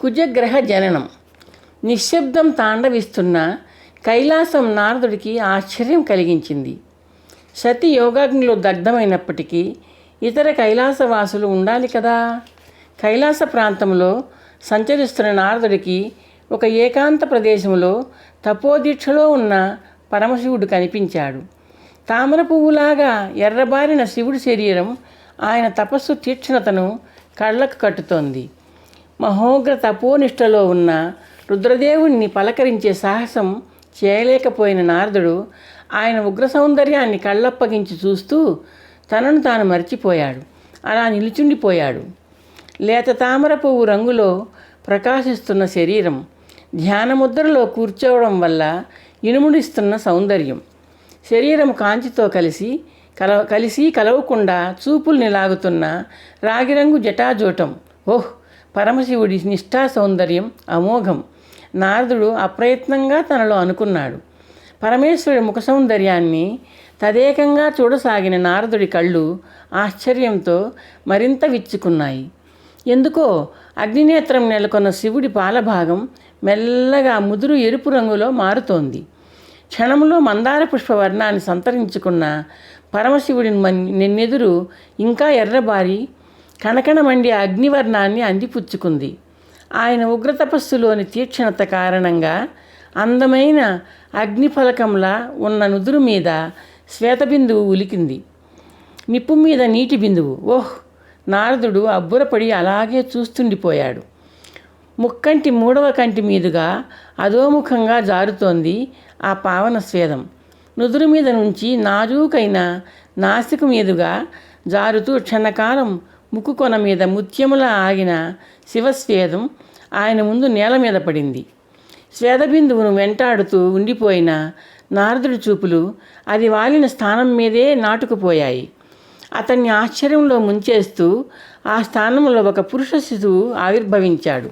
కుజగ్రహ జననం. నిశ్శబ్దం తాండవిస్తున్న కైలాసం నారదుడికి ఆశ్చర్యం కలిగించింది. సతి యోగాగ్నిలో దగ్ధమైనప్పటికీ ఇతర కైలాసవాసులు ఉండాలి కదా? కైలాస ప్రాంతంలో సంచరిస్తున్న నారదుడికి ఒక ఏకాంత ప్రదేశంలో తపోదీక్షలో ఉన్న పరమశివుడు కనిపించాడు. తామర పువ్వులాగా ఎర్రబారిన శివుడి శరీరం ఆయన తపస్సు తీక్షణతను కళ్ళకు కట్టుతోంది. మహోగ్ర తపోనిష్టలో ఉన్న రుద్రదేవుణ్ణి పలకరించే సాహసం చేయలేకపోయిన నారదుడు ఆయన ఉగ్ర సౌందర్యాన్ని కళ్ళప్పగించి చూస్తూ తనను తాను మర్చిపోయాడు. అలా నిలుచుండిపోయాడు. లేత తామర పువ్వు రంగులో ప్రకాశిస్తున్న శరీరం ధ్యానముద్రలో కూర్చోవడం వల్ల ఇనుముడిస్తున్న సౌందర్యం. శరీరం కాంతితో కలిసి కల కలిసి కలవకుండా చూపుల్ని లాగుతున్న రాగిరంగు జటాజూటం. ఓహ్! పరమశివుడి నిష్ఠా సౌందర్యం అమోఘం. నారదుడు అప్రయత్నంగా తనలో అనుకున్నాడు. పరమేశ్వరుడి ముఖ సౌందర్యాన్ని తదేకంగా చూడసాగిన నారదుడి కళ్ళు ఆశ్చర్యంతో మరింత విచ్చుకున్నాయి. ఎందుకో అగ్నినేత్రం నెలకొన్న శివుడి పాలభాగం మెల్లగా ముదురు ఎరుపు రంగులో మారుతోంది. క్షణంలో మందార పుష్ప వర్ణాన్ని సంతరించుకున్న పరమశివుడి మన్- నిన్నెదురు ఇంకా ఎర్రబారి కణకణమండి అగ్నివర్ణాన్ని అందిపుచ్చుకుంది. ఆయన ఉగ్రతపస్సులోని తీక్షణత కారణంగా అందమైన అగ్నిఫలకంలా ఉన్న నుదురు మీద శ్వేతబిందువు ఉలికింది. నిప్పు మీద నీటి బిందువు. ఓహ్! నారదుడు అబ్బురపడి అలాగే చూస్తుండిపోయాడు. ముక్కంటి మూడవ కంటి మీదుగా అధోముఖంగా జారుతోంది ఆ పావన స్వేదం. నుదురు మీద నుంచి నాజూకైన నాసిక మీదుగా జారుతూ క్షణకాలం ముక్కు కొన మీద ముత్యములా ఆగిన శివస్వేదం ఆయన ముందు నేల మీద పడింది. స్వేదబిందువును వెంటాడుతూ ఉండిపోయిన నారదుడి చూపులు అది వాలిన స్థానం మీదే నాటుకుపోయాయి. అతన్ని ఆశ్చర్యంలో ముంచేస్తూ ఆ స్థానంలో ఒక పురుష శిశువు ఆవిర్భవించాడు.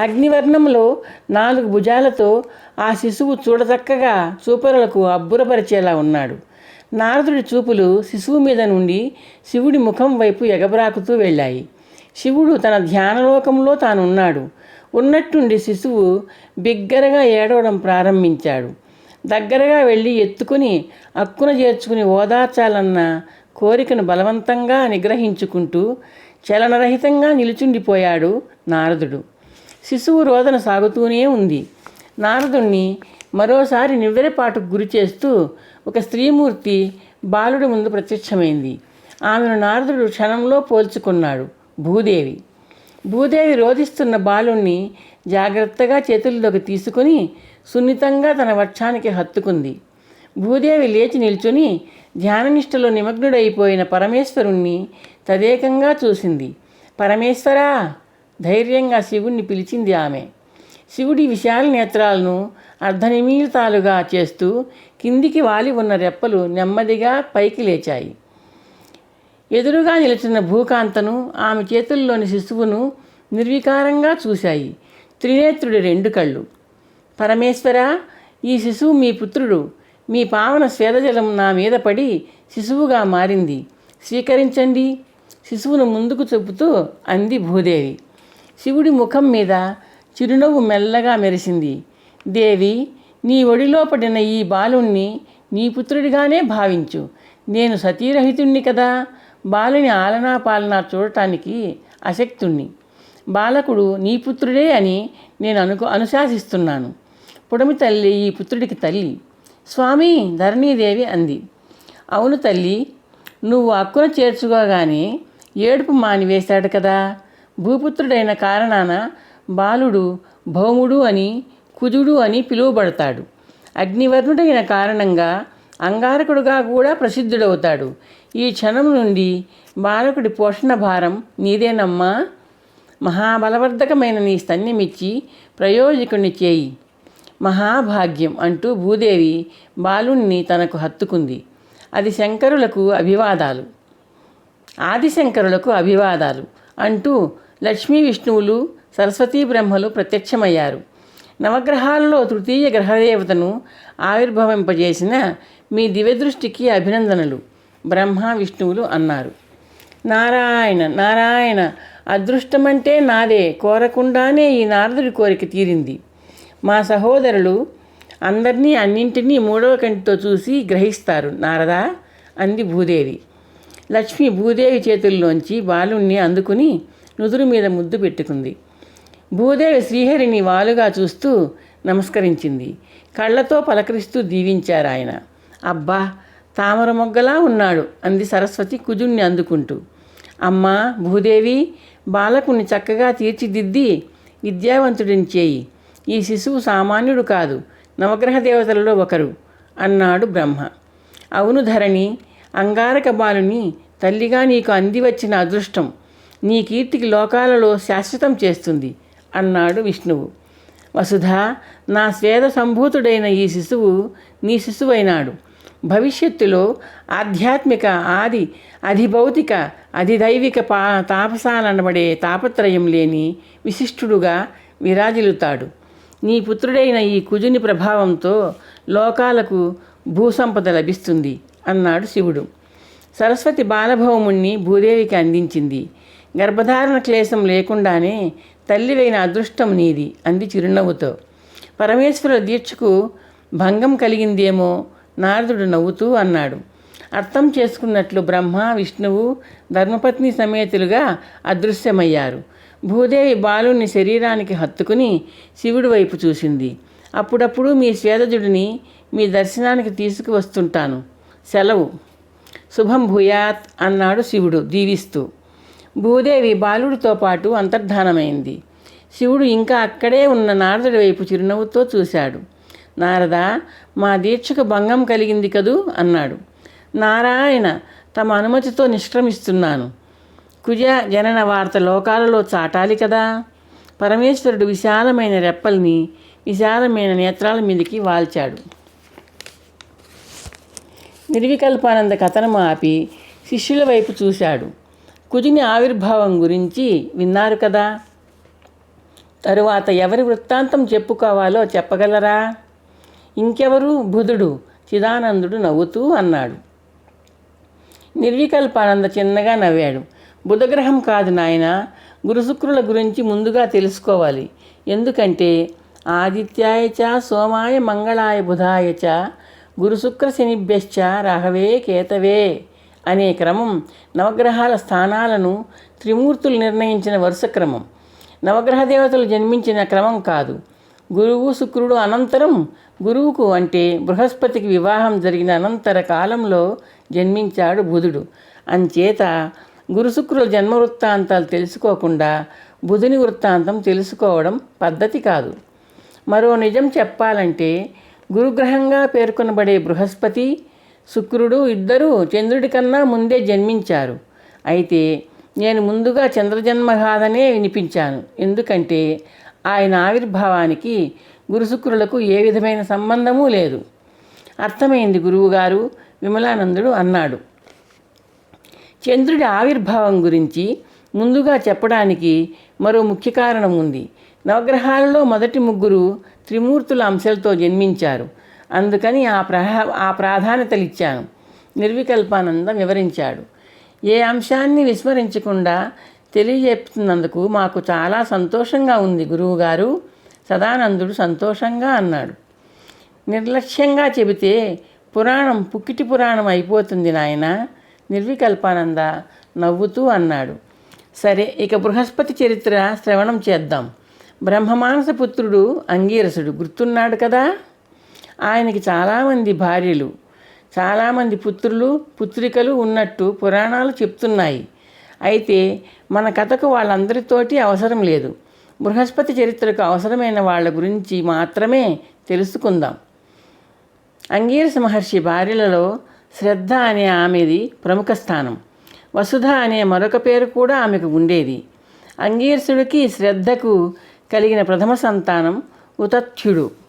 అగ్నివర్ణంలో నాలుగు భుజాలతో ఆ శిశువు చూడచక్కగా చూపరులకు అబ్బురపరిచేలా ఉన్నాడు. నారదుడి చూపులు శిశువు మీద నుండి శివుడి ముఖం వైపు ఎగబ్రాకుతూ వెళ్ళాయి. శివుడు తన ధ్యానలోకంలో తానున్నాడు. ఉన్నట్టుండి శిశువు బిగ్గరగా ఏడవడం ప్రారంభించాడు. దగ్గరగా వెళ్ళి ఎత్తుకుని అక్కున చేర్చుకుని ఓదార్చాలన్న కోరికను బలవంతంగా నిగ్రహించుకుంటూ చలనరహితంగా నిలుచుండిపోయాడు నారదుడు. శిశువు రోదన సాగుతూనే ఉంది. నారదుణ్ణి మరోసారి నివ్వెరపాటుకు గురి చేస్తూ ఒక స్త్రీమూర్తి బాలుడి ముందు ప్రత్యక్షమైంది. ఆమెను నారదుడు క్షణంలో పోల్చుకున్నాడు. భూదేవి. భూదేవి రోధిస్తున్న బాలుణ్ణి జాగ్రత్తగా చేతుల్లోకి తీసుకుని సున్నితంగా తన వక్షానికి హత్తుకుంది. భూదేవి లేచి నిల్చుని ధ్యాననిష్టలో నిమగ్నుడైపోయిన పరమేశ్వరుణ్ణి తదేకంగా చూసింది. పరమేశ్వరా! ధైర్యంగా శివుణ్ణి పిలిచింది ఆమె. శివుడి విశాల నేత్రాలను అర్ధనిమీలితాలుగా చేస్తూ కిందికి వాలి ఉన్న రెప్పలు నెమ్మదిగా పైకి లేచాయి. ఎదురుగా నిలిచిన భూకాంతను ఆమె చేతుల్లోని శిశువును నిర్వికారంగా చూశాయి. త్రినేత్రుడి రెండు కళ్ళు. పరమేశ్వర ఈ శిశువు మీ పుత్రుడు. మీ పావన స్వేదజలం నా మీద పడి శిశువుగా మారింది. స్వీకరించండి. శిశువును ముందుకు చెబుతూ అంది భూదేవి. శివుడి ముఖం మీద చిరునవ్వు మెల్లగా మెరిసింది. దేవి నీ ఒడిలో పడిన ఈ బాలుణ్ణి నీ పుత్రుడిగానే భావించు. నేను సతీరహితుణ్ణి కదా. బాలుని ఆలనా పాలనా చూడటానికి అశక్తుణ్ణి. బాలకుడు నీ పుత్రుడే అని నేను అనుకు అనుశాసిస్తున్నాను. పుడమి తల్లి ఈ పుత్రుడికి తల్లి. స్వామి ధరణీదేవి అంది. అవును తల్లి నువ్వు అక్కున చేర్చుకోగానే ఏడుపు మానివేశాడు కదా. భూపుత్రుడైన కారణాన బాలుడు భౌముడు అని కుజుడు అని పిలువబడతాడు. అగ్నివర్ణుడైన కారణంగా అంగారకుడుగా కూడా ప్రసిద్ధుడవుతాడు. ఈ క్షణం నుండి బాలకుడి పోషణ భారం నీదేనమ్మా. మహాబలవర్ధకమైన నీ స్తన్యమిచ్చి ప్రయోజకుణ్ణి చేయి. మహాభాగ్యం అంటూ భూదేవి బాలుణ్ణి తనకు హత్తుకుంది. అది శంకరులకు అభివాదాలు. ఆదిశంకరులకు అభివాదాలు అంటూ లక్ష్మీ విష్ణువులు సరస్వతీ బ్రహ్మలు ప్రత్యక్షమయ్యారు. నవగ్రహాలలో తృతీయ గ్రహదేవతను ఆవిర్భవింపజేసిన మీ దివ్యదృష్టికి అభినందనలు. బ్రహ్మ విష్ణువులు అన్నారు. నారాయణ నారాయణ అదృష్టమంటే నాదే కోరకుండానే ఈ నారదుడి కోరిక తీరింది. మా సహోదరులు అందరినీ అన్నింటినీ మూడవ కంటితో చూసి గ్రహిస్తారు. నారదా? అంది భూదేవి. లక్ష్మి భూదేవి చేతుల్లోంచి బాలుణ్ణి అందుకుని నుదురు మీద ముద్దు పెట్టుకుంది. భూదేవి శ్రీహరిని వాలుగా చూస్తూ నమస్కరించింది. కళ్ళతో పలకరిస్తూ దీవించారు ఆయన. అబ్బా తామర మొగ్గలా ఉన్నాడు అంది సరస్వతి కుజుణ్ణి అందుకుంటూ. అమ్మా భూదేవి బాలకుని చక్కగా తీర్చిదిద్ది విద్యావంతుడిని చేయి. ఈ శిశువు సామాన్యుడు కాదు నవగ్రహ దేవతలలో ఒకరు అన్నాడు బ్రహ్మ. అవును ధరణి అంగారక బాలుని తల్లిగా నీకు అంది వచ్చిన అదృష్టం. నీ కీర్తికి లోకాలలో శాశ్వతం చేస్తుంది. అన్నాడు విష్ణువు. వసుధ నా స్వేద సంభూతుడైన ఈ శిశువు నీ శిశువైనాడు. భవిష్యత్తులో ఆధ్యాత్మిక ఆది అధిభౌతిక అధిదైవిక పా తాపసాలనబడే తాపత్రయం లేని విశిష్టుడుగా విరాజిల్లుతాడు. నీ పుత్రుడైన ఈ కుజుని ప్రభావంతో లోకాలకు భూసంపద లభిస్తుంది అన్నాడు శివుడు. సరస్వతి బాలభౌముణ్ణి భూదేవికి అందించింది. గర్భధారణ క్లేశం లేకుండానే తల్లివైన అదృష్టం నీది అంది చిరునవ్వుతో. పరమేశ్వర దీక్షకు భంగం కలిగిందేమో నారదుడు నవ్వుతూ అన్నాడు. అర్థం చేసుకున్నట్లు బ్రహ్మ విష్ణువు ధర్మపత్ని సమేతులుగా అదృశ్యమయ్యారు. భూదేవి బాలుని శరీరానికి హత్తుకుని శివుడి వైపు చూసింది. అప్పుడప్పుడు మీ స్వేదజుడిని మీ దర్శనానికి తీసుకువస్తుంటాను. సెలవు. శుభం భూయాత్ అన్నాడు శివుడు దీవిస్తూ. భూదేవి బాలుడితో పాటు అంతర్ధానమైంది. శివుడు ఇంకా అక్కడే ఉన్న నారదుడి వైపు చిరునవ్వుతో చూశాడు. నారద మా దీక్షకు భంగం కలిగింది కదూ? అన్నాడు. నారాయణ తమ అనుమతితో నిష్క్రమిస్తున్నాను. కుజ జనన వార్త లోకాలలో చాటాలి కదా? పరమేశ్వరుడు విశాలమైన రెప్పల్ని విశాలమైన నేత్రాల మీదకి వాల్చాడు. నిర్వికల్పానంద కథనం ఆపి శిష్యుల వైపు చూశాడు. కుజుని ఆవిర్భావం గురించి విన్నారు కదా. తరువాత ఎవరి వృత్తాంతం చెప్పుకోవాలో చెప్పగలరా? ఇంకెవరు? బుధుడు. చిదానందుడు నవ్వుతూ అన్నాడు. నిర్వికల్పానంద చిన్నగా నవ్వాడు. బుధగ్రహం కాదు నాయన. గురుశుక్రుల గురించి ముందుగా తెలుసుకోవాలి. ఎందుకంటే ఆదిత్యాయ చ సోమాయ మంగళాయ బుధాయ చ గురుశుక్ర శనిభ్యశ్చ రాహవే కేతవే. అనే క్రమం నవగ్రహాల స్థానాలను త్రిమూర్తులు నిర్ణయించిన వరుస క్రమం. నవగ్రహ దేవతలు జన్మించిన క్రమం కాదు. గురువు శుక్రుడు అనంతరం గురువుకు అంటే బృహస్పతికి వివాహం జరిగిన అనంతర కాలంలో జన్మించాడు బుధుడు. అంచేత గురుశుక్రుల జన్మ వృత్తాంతాలు తెలుసుకోకుండా బుధుని వృత్తాంతం తెలుసుకోవడం పద్ధతి కాదు. మరో నిజం చెప్పాలంటే గురుగ్రహంగా పేర్కొనబడే బృహస్పతి శుక్రుడు ఇద్దరూ చంద్రుడి కన్నా ముందే జన్మించారు. అయితే నేను ముందుగా చంద్రజన్మ కాదనే వినిపించాను. ఎందుకంటే ఆయన ఆవిర్భావానికి గురుశుక్రులకు ఏ విధమైన సంబంధమూ లేదు. అర్థమైంది గురువుగారు? విమలానందుడు అన్నాడు. చంద్రుడి ఆవిర్భావం గురించి ముందుగా చెప్పడానికి మరో ముఖ్య కారణం ఉంది. నవగ్రహాలలో మొదటి ముగ్గురు త్రిమూర్తుల అంశాలతో జన్మించారు. అందుకని ఆ ప్రహా ఆ ప్రాధాన్యతలిచ్చాను. నిర్వికల్పానంద వివరించాడు. ఏ అంశాన్ని విస్మరించకుండా తెలియజెప్తున్నందుకు మాకు చాలా సంతోషంగా ఉంది గురువుగారు. సదానందుడు సంతోషంగా అన్నాడు. నిర్లక్ష్యంగా చెబితే పురాణం పుక్కిటి పురాణం అయిపోతుంది నాయన. నిర్వికల్పానంద నవ్వుతూ అన్నాడు. సరే ఇక బృహస్పతి చరిత్ర శ్రవణం చేద్దాం. బ్రహ్మమానస పుత్రుడు అంగీరసుడు గుర్తున్నాడు కదా? ఆయనకి చాలామంది భార్యలు చాలామంది పుత్రులు పుత్రికలు ఉన్నట్టు పురాణాలు చెప్తున్నాయి. అయితే మన కథకు వాళ్ళందరితోటి అవసరం లేదు. బృహస్పతి చరిత్రకు అవసరమైన వాళ్ళ గురించి మాత్రమే తెలుసుకుందాం. అంగీరస మహర్షి భార్యలలో శ్రద్ధ అనే ఆమెది ప్రముఖ స్థానం. వసుధ అనే మరొక పేరు కూడా ఆమెకు ఉండేది. అంగీరసుడికి శ్రద్ధకు కలిగిన ప్రథమ సంతానం ఉతథ్యుడు.